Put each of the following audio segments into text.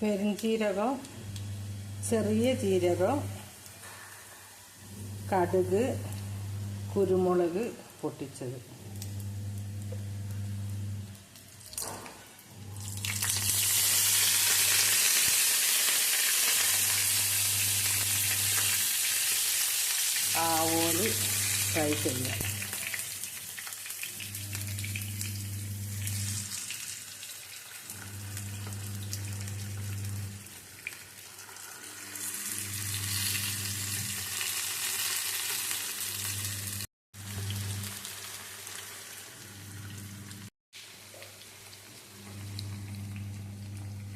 പെരുംജീരകം ചെറിയ ജീരകം കടുക് കുരുമുളക് പൊട്ടിച്ചത്. ആവോലി ഫ്രൈ ചെയ്യാം.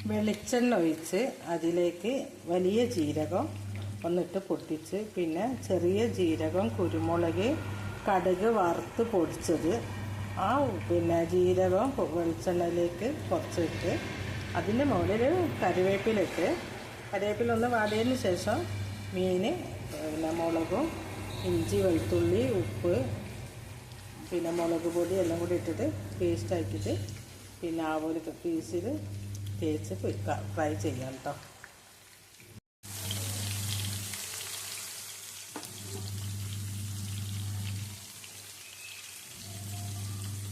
വെളിച്ചെണ്ണ ഒഴിച്ച് അതിലേക്ക് വലിയ ജീരകം ഒന്നിട്ട് പൊട്ടിച്ച് പിന്നെ ചെറിയ ജീരകം കുരുമുളക് കടുക് വറുത്ത് പൊടിച്ചത് ആ പിന്നെ ജീരകം വെളിച്ചെണ്ണയിലേക്ക് കുറച്ചിട്ട് അതിന്റെ മുകളിൽ കറിവേപ്പിലിട്ട് കറിവേപ്പില ഒന്ന് വാടിയതിന് ശേഷം മീൻ പിന്നെ മുളകും ഇഞ്ചി വെളുത്തുള്ളി ഉപ്പ് പിന്നെ മുളക് പൊടി എല്ലാം കൂടി ഇട്ടിട്ട് പേസ്റ്റ് ആക്കിയിട്ട് പിന്നെ ആവോലൊക്കെ പീസിൽ തേച്ച് ഫ്രൈ ചെയ്യാം കേട്ടോ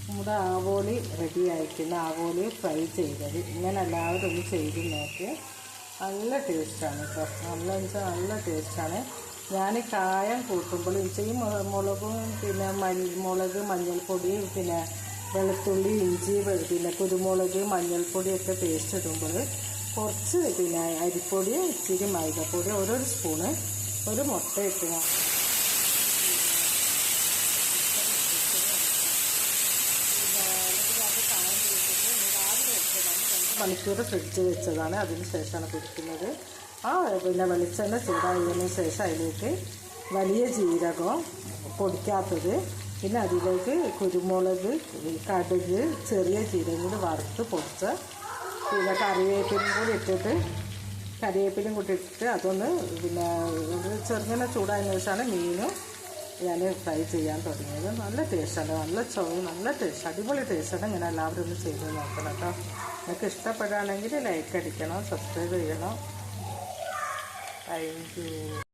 നമ്മുടെ ആവോലി റെഡി ആയിരിക്കുന്ന ആവോലി ഫ്രൈ ചെയ്തത്. ഇങ്ങനെ എല്ലാവരും ഒന്ന് ചെയ്ത് നോക്കി. നല്ല ടേസ്റ്റാണ് കേട്ടോ നല്ല വെച്ചാൽ നല്ല ടേസ്റ്റാണ് ഞാൻ കായം കൂട്ടുമ്പോൾ വെച്ചാൽ മുളകും പിന്നെ മഞ്ഞ മുളക് മഞ്ഞൾപ്പൊടിയും പിന്നെ വെളുത്തുള്ളി ഇഞ്ചി പിന്നെ കുരുമുളക് മഞ്ഞൾപ്പൊടിയൊക്കെ പേസ്റ്റ് ഇടുമ്പോൾ കുറച്ച് പിന്നെ അരിപ്പൊടി ഇച്ചിരി മൈദപ്പൊടി ഓരോ സ്പൂണ് ഒരു മുട്ട ഇട്ടുക മണിക്കൂർ ഫ്രിഡ്ജ് വെച്ചതാണ്. അതിന് ശേഷമാണ് കുടിക്കുന്നത്. ആ പിന്നെ വെളിച്ചെണ്ണ ചൂടായതിനു ശേഷം അതിലേക്ക് വലിയ ജീരകം പൊടിക്കാത്തത് പിന്നെ അതിലേക്ക് കുരുമുളക് കടുക് ചെറിയ ജീരകം കൂടി വറുത്ത് പൊടിച്ച് പിന്നെ കറിവേപ്പിലും കൂടി ഇട്ടിട്ട് കറിവേപ്പിലും കൂടി ഇട്ടിട്ട് അതൊന്ന് പിന്നെ ചെറുങ്ങനെ ചൂടായതിനു ശേഷമാണ് മീനും ഞാൻ ഫ്രൈ ചെയ്യാൻ തുടങ്ങിയത്. നല്ല ടേസ്റ്റാണ് നല്ല ചൊവ നല്ല ടേസ്റ്റ് അടിപൊളി ടേസ്റ്റാണ് ഇങ്ങനെ എല്ലാവരും ഒന്ന് ചെയ്ത് നോക്കണം കേട്ടോ. നിങ്ങൾക്ക് ഇഷ്ടപ്പെടുകയാണെങ്കിൽ ലൈക്ക് അടിക്കണം സബ്സ്ക്രൈബ് ചെയ്യണം. Thank you